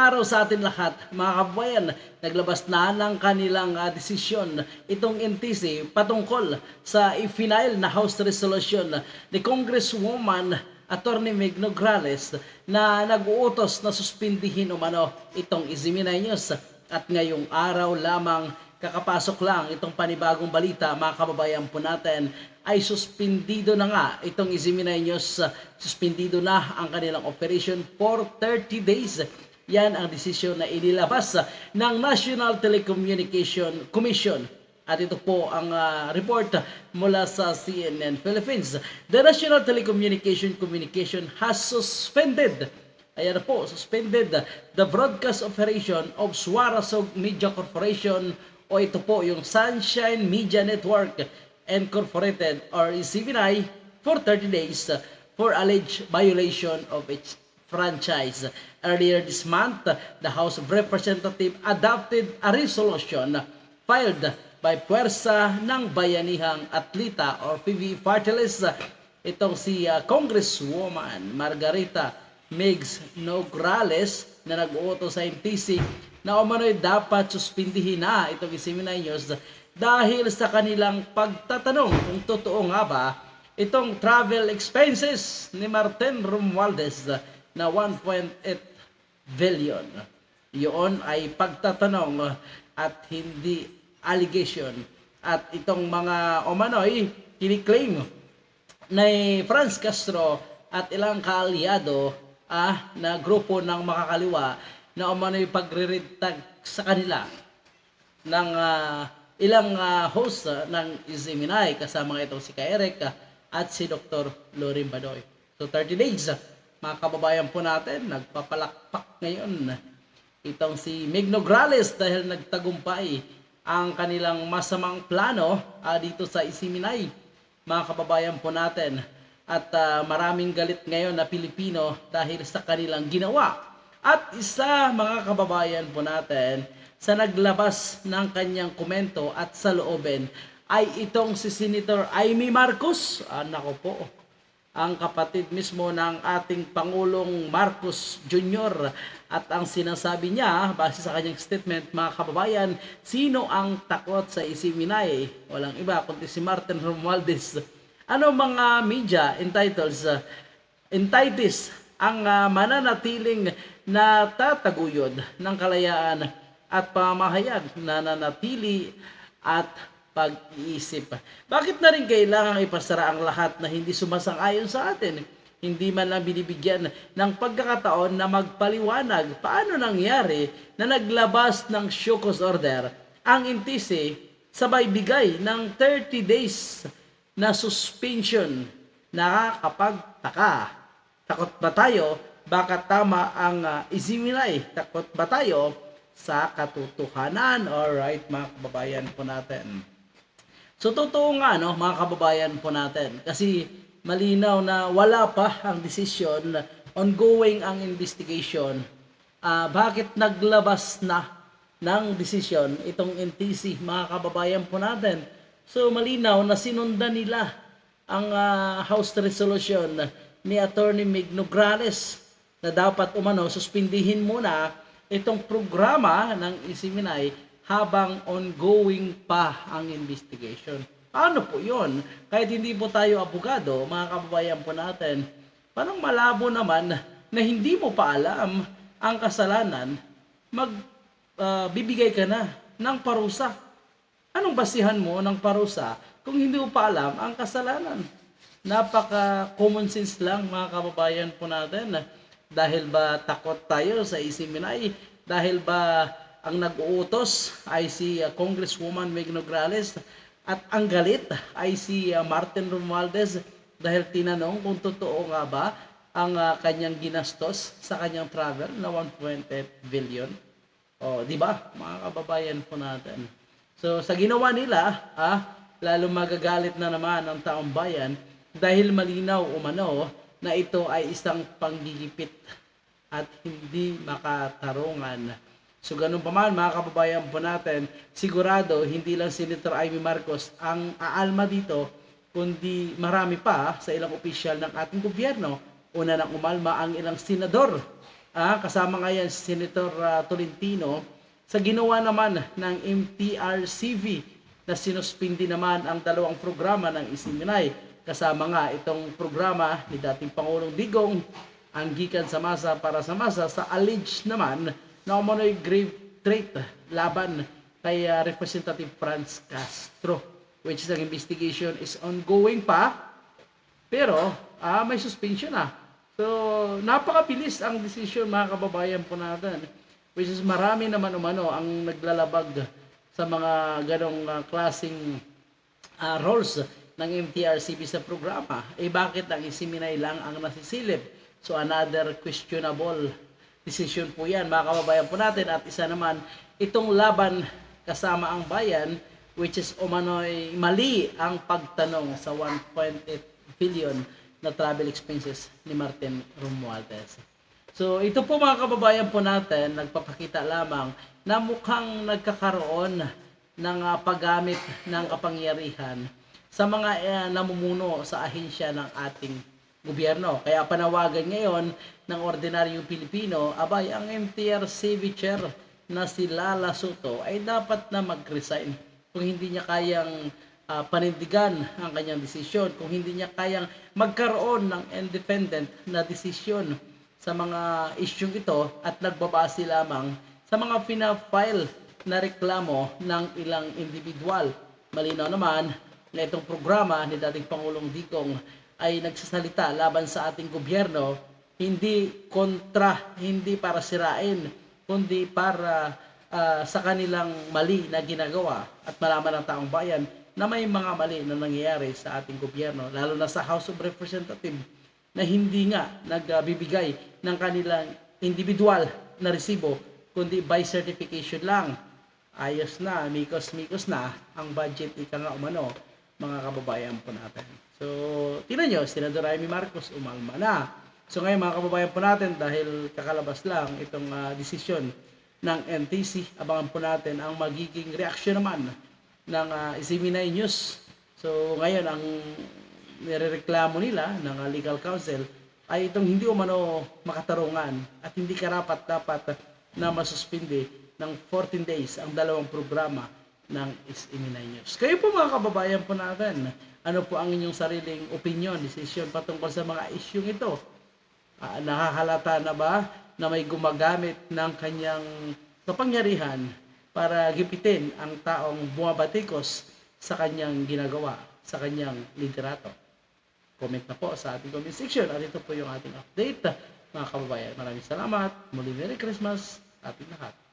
araw sa atin lahat, mga kabayan. Naglabas na ng kanilang ah, desisyon itong NTC patungkol sa i-final na House Resolution ni Congresswoman Attorney Meg Nograles na nag-uutos na suspindihin umano itong Iziminay News. At ngayong araw lamang kakapasok lang itong panibagong balita mga kababayan po natin ay suspindido na nga itong Iziminay News. Suspindido na ang kanilang operation for 30 days. Yan ang desisyon na inilabas ng National Telecommunication Commission. At ito po ang ah, report mula sa CNN Philippines. The National Telecommunication Communication has suspended Ayan po, suspended the broadcast operation of Suarasog Media Corporation o ito po yung Sunshine Media Network Incorporated or CBNI for 30 days for alleged violation of its franchise. Earlier this month, the House of Representatives adopted a resolution filed by Puwersa ng Bayanihang Atlita or PV Party List. Itong si uh, Congresswoman Margarita Megs Nograles na nag-uuto sa MTC na umano'y dapat suspindihin na itong Isiminay News dahil sa kanilang pagtatanong kung totoo nga ba itong travel expenses ni Martin Romualdez na 1.8 billion. Yun ay pagtatanong at hindi allegation. At itong mga umano'y kiniklaim ni Franz Castro at ilang kaalyado ah, na grupo ng makakaliwa na umano'y pagre-retag sa kanila ng ah, ilang ah, host ah, ng Iziminay kasama itong si Kaerek ah, at si Dr. Lorin Badoy. So 30 days, ah, mga kababayan po natin, nagpapalakpak ngayon itong si Mig Nograles dahil nagtagumpay ang kanilang masamang plano ah, dito sa Isiminay, mga kababayan po natin. At ah, maraming galit ngayon na Pilipino dahil sa kanilang ginawa. At isa mga kababayan po natin sa naglabas ng kanyang komento at sa loobin ay itong si Senator Amy Marcos. Anak ko po, ang kapatid mismo ng ating Pangulong Marcos Jr. At ang sinasabi niya, base sa kanyang statement, mga kababayan, sino ang takot sa Isiminay? Walang iba kundi si Martin Romualdez. Ano mga media entitles, uh, entities ang uh, mananatiling na tataguyod ng kalayaan at pamahayag na nanatili at pag-iisip. Bakit na rin kailangang ipasara ang lahat na hindi sumasang-ayon sa atin? Hindi man lang binibigyan ng pagkakataon na magpaliwanag paano nangyari na naglabas ng Shokos Order ang intisi sabay bigay ng 30 days na suspension. Nakakapagtaka. Takot ba tayo? Baka tama ang uh, isiminay. Takot ba tayo sa katotohanan? Alright mga kababayan po natin. So totoo nga no mga kababayan po natin kasi malinaw na wala pa ang desisyon ongoing ang investigation. Ah, bakit naglabas na ng desisyon itong NTC mga kababayan po natin? So malinaw na sinundan nila ang ah, House Resolution ni Attorney Mig Nograles na dapat umano suspindihin muna itong programa ng Isiminay habang ongoing pa ang investigation. Paano po yon? Kahit hindi po tayo abogado, mga kababayan po natin, parang malabo naman na hindi mo pa alam ang kasalanan, mag ah, bibigay ka na ng parusa. Anong basihan mo ng parusa kung hindi mo pa alam ang kasalanan? Napaka common sense lang mga kababayan po natin. Dahil ba takot tayo sa isiminay? Dahil ba ang nag-uutos ay si uh, Congresswoman Meg Nograles at ang galit ay si uh, Martin Romualdez dahil tinanong kung totoo nga ba ang uh, kanyang ginastos sa kanyang travel na 1.8 billion. O, di ba? Mga kababayan po natin. So, sa ginawa nila, ah, lalo magagalit na naman ang taong bayan dahil malinaw umano na ito ay isang panggigipit at hindi makatarungan. So ganun pa man mga kababayan po natin, sigurado hindi lang Senator Amy Marcos ang aalma dito, kundi marami pa sa ilang opisyal ng ating gobyerno. Una nang umalma ang ilang senador ah, kasama nga yan si Senator ah, Tolentino, sa ginawa naman ng MTRCV na sinuspindi naman ang dalawang programa ng Isiminay. Kasama nga itong programa ni dating Pangulong Digong, ang gikan sa masa para sa masa sa alleged naman na umano'y grave trait laban kay ah, Representative Franz Castro which is ang investigation is ongoing pa pero ah, may suspension na. So, napakabilis ang decision mga kababayan po natin. Which is marami naman umano ang naglalabag sa mga ganong ah, klaseng ah, roles ng MTRCB sa programa. Eh bakit ang isiminay lang ang nasisilip? So another questionable decision po yan mga kababayan po natin. At isa naman, itong laban kasama ang bayan which is umano'y mali ang pagtanong sa 1.8 billion na travel expenses ni Martin Romualdez. So ito po mga kababayan po natin, nagpapakita lamang na mukhang nagkakaroon ng ah, paggamit ng kapangyarihan sa mga eh, namumuno sa ahensya ng ating gobyerno. Kaya panawagan ngayon ng ordinaryong Pilipino, abay ang MTRCB chair na si Lala Soto ay dapat na mag-resign kung hindi niya kayang ah, panindigan ang kanyang desisyon, kung hindi niya kayang magkaroon ng independent na desisyon sa mga isyong ito at nagbabase lamang sa mga pina-file na reklamo ng ilang individual. Malinaw naman na itong programa ni dating Pangulong Digong ay nagsasalita laban sa ating gobyerno, hindi kontra, hindi para sirain, kundi para ah, sa kanilang mali na ginagawa at malaman ng taong bayan na may mga mali na nangyayari sa ating gobyerno, lalo na sa House of Representatives na hindi nga nagbibigay ng kanilang individual na resibo, kundi by certification lang. Ayos na, mikos-mikos na ang budget ika nga umano, mga kababayan po natin. So, tingnan nyo, Senador Amy Marcos umalma na. So ngayon mga kababayan po natin, dahil kakalabas lang itong ah, desisyon ng NTC, abangan po natin ang magiging reaksyon naman ng uh, Isiminay News. So ngayon, ang nirereklamo nila ng uh, legal counsel ay itong hindi umano makatarungan at hindi karapat dapat na masuspindi ng 14 days ang dalawang programa ng Isiminay News. Kayo po mga kababayan po natin, ano po ang inyong sariling opinion, decision patungkol sa mga isyong ito? Ah, nakahalata na ba na may gumagamit ng kanyang kapangyarihan para gipitin ang taong bumabatikos sa kanyang ginagawa, sa kanyang liderato? Comment na po sa ating comment section at ito po yung ating update. Mga kababayan, maraming salamat. Muli Merry Christmas ating lahat.